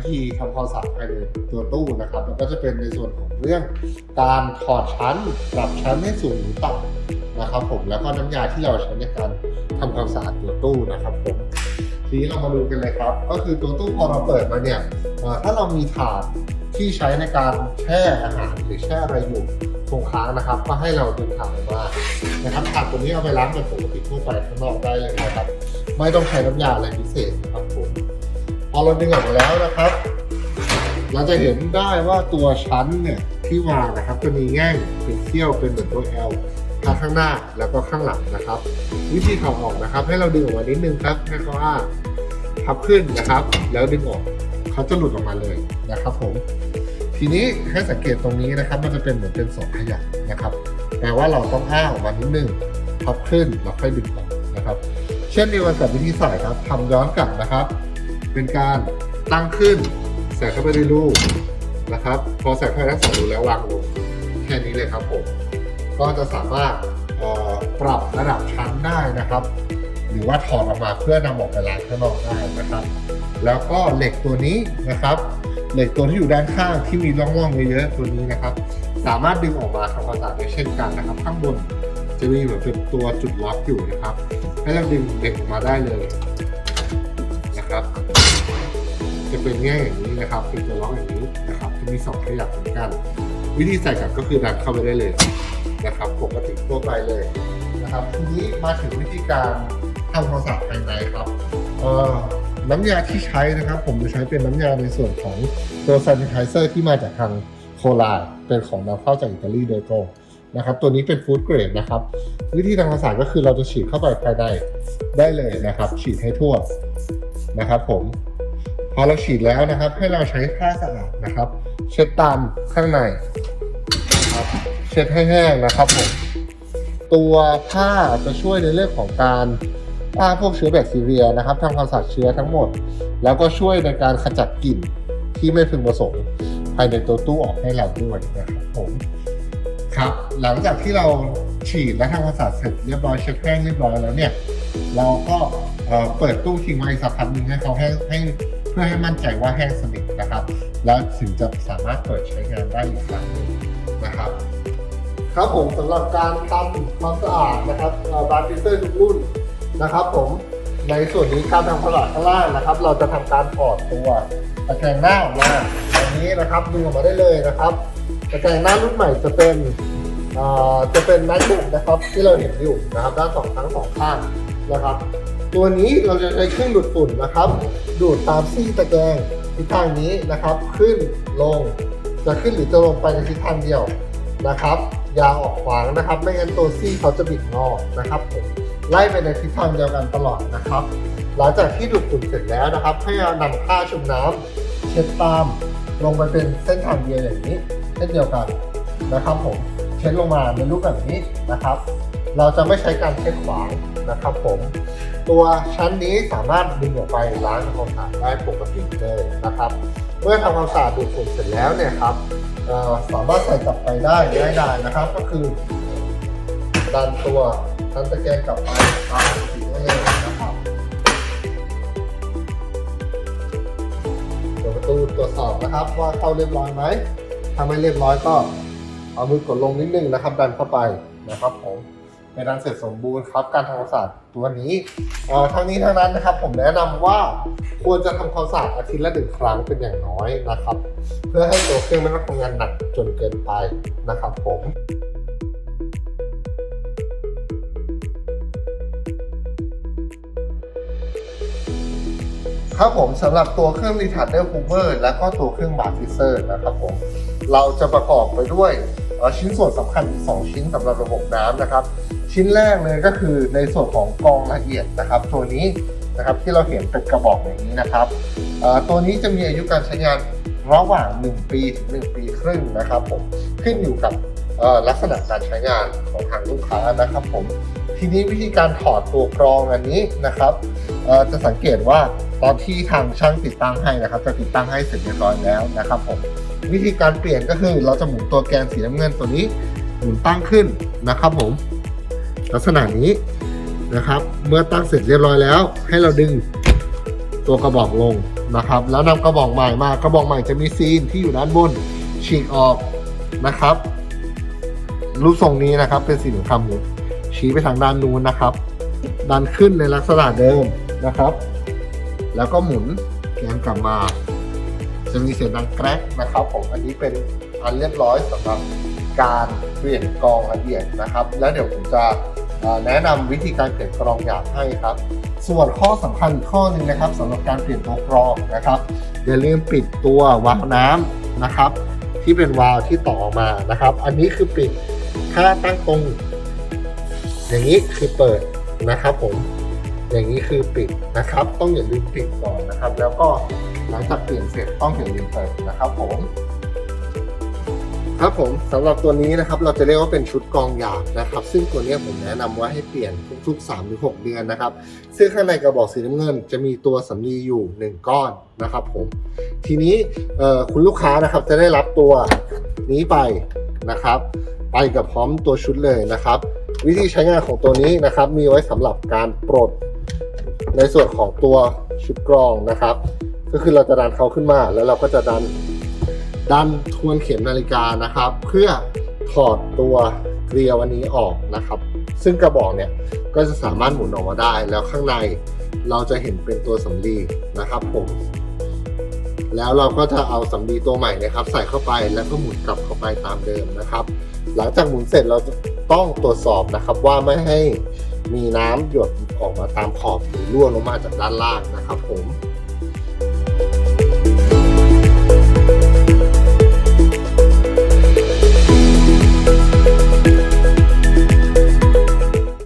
วิธีทำความสะอาดภายในตัวตู้นะครับแล้วก็จะเป็นในส่วนของเรื่องการถอดชั้นปรับชั้นให้สูงหรือต่ำนะครับ ผมแล้วก็น้ำยาที่เราใช้ในการทำความสะอาดตัวตู้นะครับผมทีนี้เรามาดูกันเลยครับ ก็คือตัวตู้พอเราเปิดมาเนี่ยถ้าเรามีถาดที่ใช้ในการแช่อาหารหรือแช่อะไรอยู่คงค้างนะครับ ก็ให้เราดึงถาดออกมานะครับถาดตัวนี้เอาไปล้างเป็นปกติทั่วไปข้างนอกได้เลยนะครับ ไม่ต้องใช้น้ำยาอะไรพิเศษ พอเราดึงออกมาแล้วนะครับ เราจะเห็นได้ว่าตัวชั้นเนี่ยที่วางนะครับจะมีแง่งเป็นเขี้ยวเป็นเหมือนตัว L ทั้งข้างหน้าแล้วก็ข้างหลังนะครับ วิธีถอดออกนะครับ ให้เราดึงออกมานิดนึงครับให้เขาว่าพับขึ้นนะครับ แล้วดึงออกเขาจะหลุดออกมาเลยนะครับผมทีนี้ให้สังเกตตรงนี้นะครับ มันจะเป็นเหมือนเป็นสองขยักนะครับแปลว่าเราต้องอ้าออกมานิดนึงพับขึ้นแล้วค่อยดึงออกนะครับ เช่นเดียวกันกับวิธีใส่ครับทำย้อนกลับนะครับ เป็นการตั้งขึ้นใส่เข้าไปในรูนะครับ พอใส่เข้าไปทั้งสองรูแล้ววางลงแค่นี้เลยครับผม ก็จะสามารถปรับระดับชั้นได้นะครับ หรือว่าถอดออกมาเพื่อนำออกไปล้างข้างนอกได้นะครับ แล้วก็เหล็กตัวนี้นะครับ เหล็กตัวที่อยู่ด้านข้างที่มีร่องๆเยอะๆตัวนี้นะครับ สามารถดึงออกมาทำความสะอาดได้เช่นกันนะครับ ข้างบนจะมีเหมือนเป็นตัวจุดล็อกอยู่นะครับ ให้เราดึงเหล็กออกมาได้เลยนะครับ เป็นแง่อย่างนี้นะครับเป็นตัวล็อกอย่างนี้นะครับจะมีสองขยักเหมือนกัน วิธีใส่กลับก็คือดันเข้าไปได้เลยนะครับปกติทั่วไปเลยนะครับทีนี้มาถึงวิธีการทำความสะอาดภายในครับน้ำยาที่ใช้นะครับ ผมจะใช้เป็นน้ำยาในส่วนของตัว sanitizer ที่มาจากทางโคลาเป็นของนำเข้าจากอิตาลีโดยตรงนะครับ ตัวนี้เป็นฟู้ดเกรดนะครับ วิธีทำความสะอาดก็คือเราจะฉีดเข้าไปภายในได้เลยนะครับ ฉีดให้ทั่วนะครับผม พอเราฉีดแล้วนะครับ ให้เราใช้ผ้าสะอาดนะครับ เช็ดตามข้างในครับเช็ดให้แห้งนะครับผมตัวผ้าจะช่วยในเรื่องของการฆ่าพวกเชื้อแบคทีเรียนะครับทำความสะอาดเชื้อทั้งหมด แล้วก็ช่วยในการขจัดกลิ่นที่ไม่พึงประสงค์ภายในตัวตู้ออกให้เราด้วยนะครับผมครับหลังจากที่เราฉีดและทำความสะอาดเสร็จเรียบร้อยเช็ดแห้งเรียบร้อยแล้วเนี่ย เราก็เอ่อเปิดตู้ทิ้งไว้สักพักหนึ่งให้เขาแห้งให้ เพื่อให้มั่นใจว่าแห้งสนิทนะครับ แล้วถึงจะสามารถเปิดใช้งานได้อีกครั้งหนึ่งนะครับ ครับผมสำหรับการทำความสะอาดนะครับบาร์ฟิเซอร์ทุกรุ่นนะครับ ผมในส่วนนี้การทำความสะอาดข้างล่างนะครับ เราจะทำการถอดตัวตะแกรงหน้าออกมาอันนี้นะครับดึงออกมาได้เลยนะครับตะแกรงหน้ารุ่นใหม่จะเป็นจะเป็นแมกบุกนะครับที่เราเห็นอยู่นะครับด้านสองทั้งสองข้างนะครับ ตัวนี้เราจะใช้เครื่องดูดฝุ่นนะครับ ดูดตามซี่ตะแกรงทิศทางนี้นะครับ ขึ้นลง จะขึ้นหรือจะลงไปในทิศทางเดียวนะครับ อย่าออกขวางนะครับ ไม่งั้นตัวซี่เขาจะบิดงอนะครับผมไล่ไปในทิศทางเดียวกันตลอดนะครับ หลังจากที่ดูดฝุ่นเสร็จแล้วนะครับ ให้เรานำผ้าชุบน้ำเช็ดตามลงไปเป็นเส้นทางเดียวอย่างนี้ เช่นเดียวกันนะครับผมเช็ดลงมาในรูปแบบนี้นะครับ เราจะไม่ใช้การเช็ดขวางนะครับผม ตัวชั้นนี้สามารถดึงออกไปล้างทำความสะอาดได้ปกติเลยนะครับ เมื่อทำความสะอาดดูดฝุ่นเสร็จแล้วเนี่ยครับสามารถใส่กลับไปได้ง่ายดายนะครับ ก็คือดันตัวชั้นตะแกรงกลับไปตามปกติได้เลยนะครับเปิดประตูตรวจสอบนะครับว่าเข้าเรียบร้อยไหมถ้าไม่เรียบร้อยก็เอามือกดลงนิดนึงนะครับ ดันเข้าไปนะครับผม เป็นอันเสร็จสมบูรณ์ครับ การทำความสะอาดตัวนี้ทั้งนี้ทั้งนั้นนะครับ ผมแนะนำว่าควรจะทำความสะอาดอาทิตย์ละหนึ่งครั้งเป็นอย่างน้อยนะครับ เพื่อให้ตัวเครื่องไม่ต้องทำงานหนักจนเกินไปนะครับผมครับผมสำหรับตัวเครื่อง retarder hoover และก็ตัวเครื่อง bar freezer นะครับผมเราจะประกอบไปด้วยชิ้นส่วนสำคัญอีก 2 ชิ้นสำหรับระบบน้ำนะครับ ชิ้นแรกเลยก็คือในส่วนของกรองละเอียดนะครับตัวนี้นะครับที่เราเห็นเป็นกระบอกอย่างนี้นะครับตัวนี้จะมีอายุการใช้งานระหว่าง 1 ปีถึง 1 ปีครึ่งนะครับผมขึ้นอยู่กับลักษณะการใช้งานของทางลูกค้านะครับผมทีนี้วิธีการถอดตัวกรองอันนี้นะครับจะสังเกตว่าตอนที่ทางช่างติดตั้งให้นะครับ จะติดตั้งให้เสร็จเรียบร้อยแล้วนะครับผมวิธีการเปลี่ยนก็คือเราจะหมุนตัวแกนสีน้ำเงินตัวนี้หมุนตั้งขึ้นนะครับผม ลักษณะนี้นะครับ เมื่อตั้งเสร็จเรียบร้อยแล้ว ให้เราดึงตัวกระบอกลงนะครับ แล้วนำกระบอกใหม่มากระบอกใหม่จะมีซีนที่อยู่ด้านบนฉีกออกนะครับ รูปทรงนี้นะครับเป็นสีเหลี่ยมคำหมุนชี้ไปทางด้านนู้นนะครับ ดันขึ้นในลักษณะเดิมนะครับ แล้วก็หมุนแกนกลับมา จะมีเสียงดังแกรกนะครับผมอันนี้เป็นอันเรียบร้อยสำหรับ การเปลี่ยนกรองละเอียดนะครับ แล้วเดี๋ยวผมจะแนะนำวิธีการเปลี่ยนกรองหยาบให้ครับ ส่วนข้อสำคัญอีกข้อหนึ่งนะครับสำหรับการเปลี่ยนตัวกรองนะครับอย่าลืมปิดตัววาล์วน้ำนะครับ ที่เป็นวาล์วที่ต่อมานะครับ อันนี้คือปิดถ้าตั้งตรง อย่างนี้คือเปิดนะครับ ผมอย่างนี้คือปิดนะครับ ต้องอย่าลืมปิดก่อนนะครับ แล้วก็หลังจากเปลี่ยนเสร็จต้องอย่าลืมเปิดนะครับผม ครับผมสำหรับตัวนี้นะครับเราจะเรียกว่าเป็นชุดกรองหยาบนะครับ ซึ่งตัวนี้ผมแนะนำว่าให้เปลี่ยนทุกๆ3หรือ6เดือนนะครับ ซึ่งข้างในกระบอกสีน้ำเงิน จะมีตัวสำลีอยู่ 1 ก้อนนะครับผมทีนี้คุณลูกค้านะครับจะได้รับตัวนี้ไปนะครับ ไปกับพร้อมตัวชุดเลยนะครับ วิธีใช้งานของตัวนี้นะครับ มีไว้สำหรับการปลดในส่วนของตัวชุดกรองนะครับ ก็คือเราจะดันเขาขึ้นมาแล้วเราก็จะดัน ดันทวนเข็มนาฬิกานะครับ เพื่อถอดตัวเกลียวอันนี้ออกนะครับ ซึ่งกระบอกเนี่ยก็จะสามารถหมุนออกมาได้แล้วข้างในเราจะเห็นเป็นตัวสำลีนะครับผมแล้วเราก็จะเอาสำลีตัวใหม่นะครับ ใส่เข้าไปแล้วก็หมุนกลับเข้าไปตามเดิมนะครับ หลังจากหมุนเสร็จเราต้องตรวจสอบนะครับว่าไม่ให้มีน้ำหยดออกมาตามขอบหรือรั่วลงมาจากด้านล่างนะครับผม